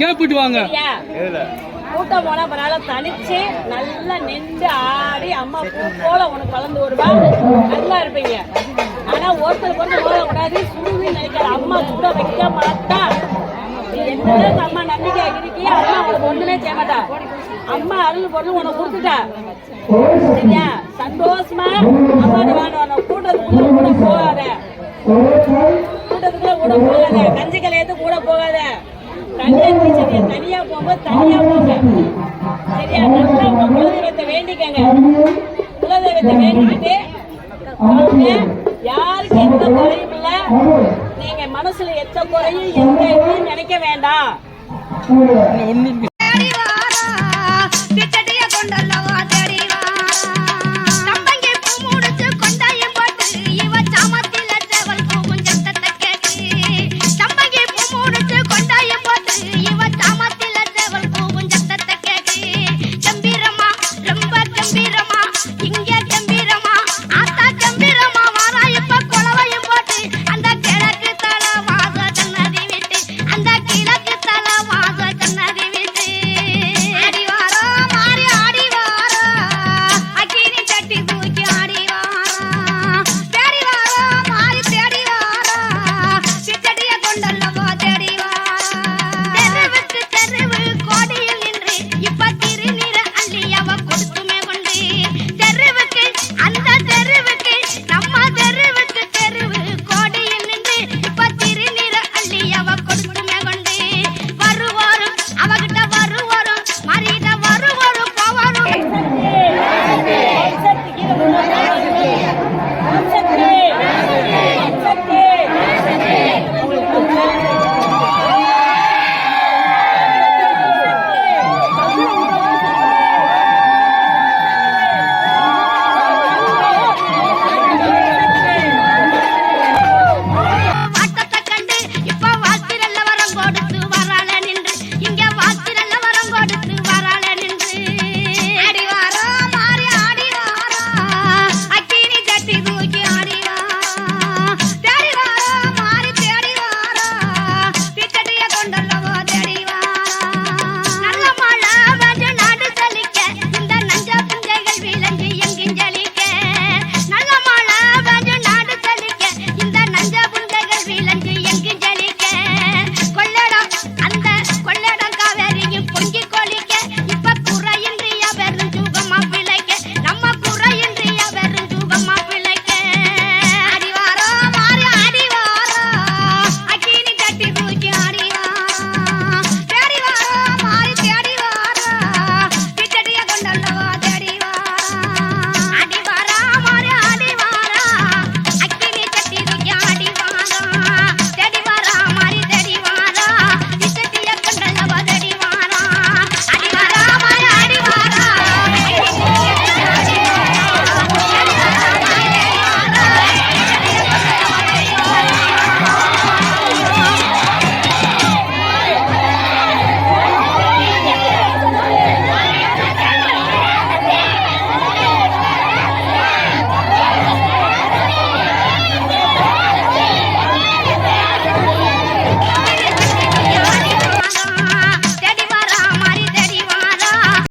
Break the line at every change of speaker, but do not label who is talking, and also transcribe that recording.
கேப்பிட்டு வாங்க
கூட்டம் போனா பரவாயில்ல தனிச்சு நல்லா நின்று ஆடி அம்மா பூ போல உனக்கு வளர்ந்து வருவா. நல்லா இருப்பீங்க. ஆனா ஒருத்தர் போக கூடாது சுருவி நினைக்கிற அம்மா கூட வைக்க மாட்டா. அளவுக்கு அம்மா நம்பிக்கை இருக்கியோ? அம்மா உனக்கு ஒண்ணுமே செய்ய மாட்டா. அம்மா அருள் பொருள் உனக்கு கொடுத்துட்டா. சரியா? சந்தோஷமா அம்மா வாங்க கூட்டத்துக்குள்ள கூட போகாத. கூட்டத்துக்குள்ள கூட போகாத. கஞ்சி கலையத்து கூட போகாத. கல்யாணம் சரியா தனியா போகும்போது தனியா போங்க சரியா நல்லா குலதெய்வத்தை வேண்டிக்கங்க குலதெய்வத்தை வேண்டிக்கிட்டு போங்க. யாருக்கு எந்த குறையும் இல்ல நீங்க மனசுல எந்த குறையும் எந்த இதுவும் நினைக்க வேண்டாம்